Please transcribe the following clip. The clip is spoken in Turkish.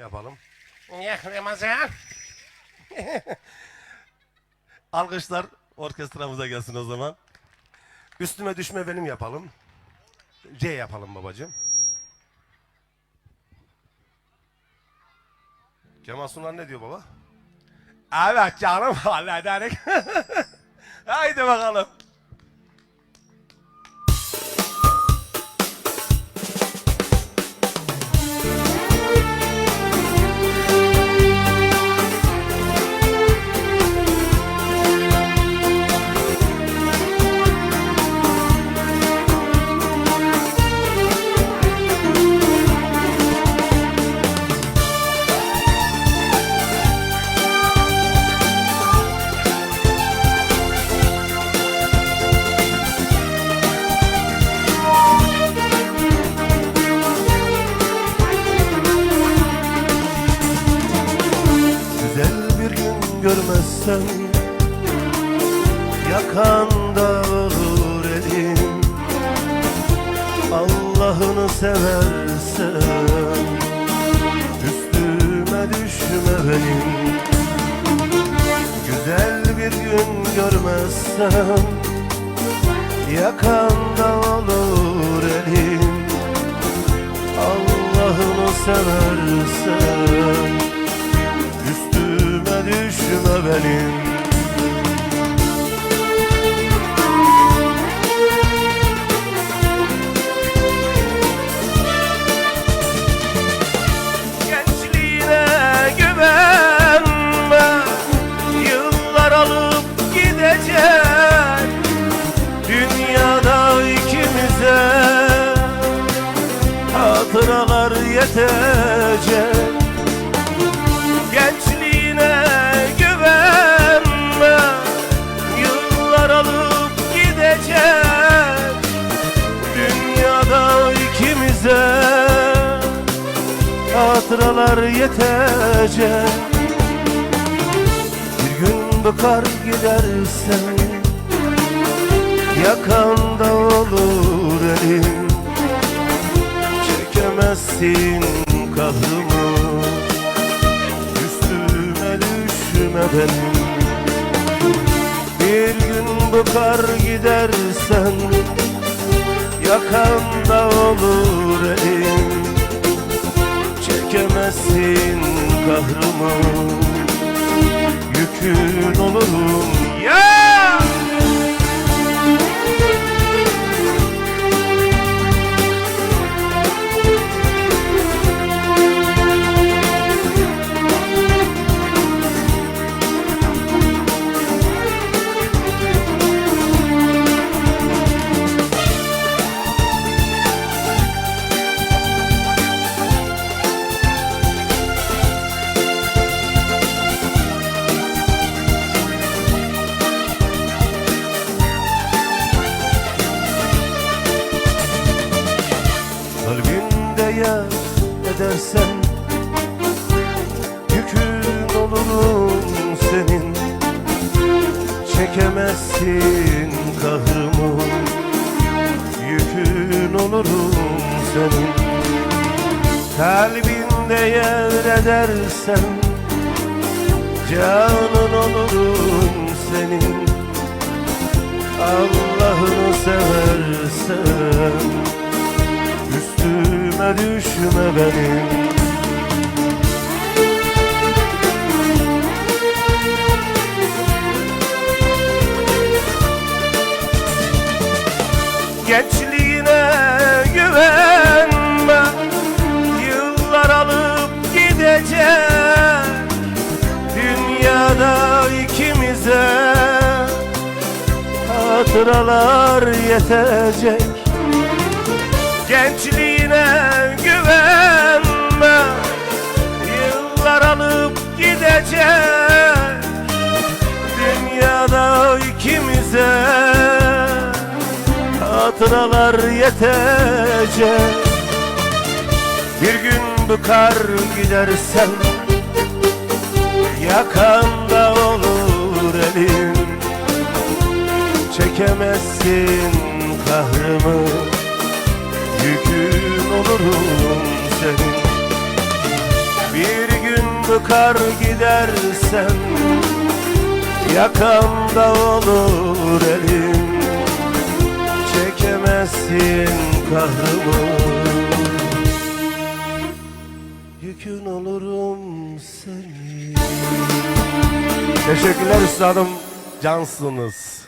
Yapalım. Ya Ramazan. Alkışlar orkestramıza gelsin o zaman. Üstüme düşme benim yapalım. C yapalım babacığım. Kemal Sunal ne diyor baba? Evet canım hallederek. Haydi bakalım. Görmezsem Yakanda olur elim Allah'ını seversen Üstüme düşme benim Güzel bir gün görmezsem Yakanda olur elim Allah'ını seversen Düşme benim. Gençliğine güvenme Yıllar alıp gidecek Dünyada ikimize. Hatıralar yetecek Hatıralar yetecek. Bir gün bıkar gidersen Yakanda olur elim Çekemezsin kahrımı Üstüme düşme benim. Bir gün bıkar gidersen Yakanda olur elim Çekemezsin kahrımı edersen Yükün olurum senin. Çekemezsin kahrımı Yükün olurum senin. Kalbinde yer edersen Canın olurum senin. Allah'ını seversen Üstüme düşme benim Gençliğine güvenme. Yıllar alıp gidecek Dünyada ikimize Hatıralar yetecek Gençliğine güvenme. Yıllar alıp gidecek. Dünyada ikimize Hatıralar yetecek. Bir gün bıkar gidersen Yakanda olur elim Çekemezsin kahrımı Yükün olurum senin. Bir sıkar gidersen Yakamda olur elim Çekemezsin kahrımı. Yükün olurum senin. Teşekkürler üstadım. Cansınız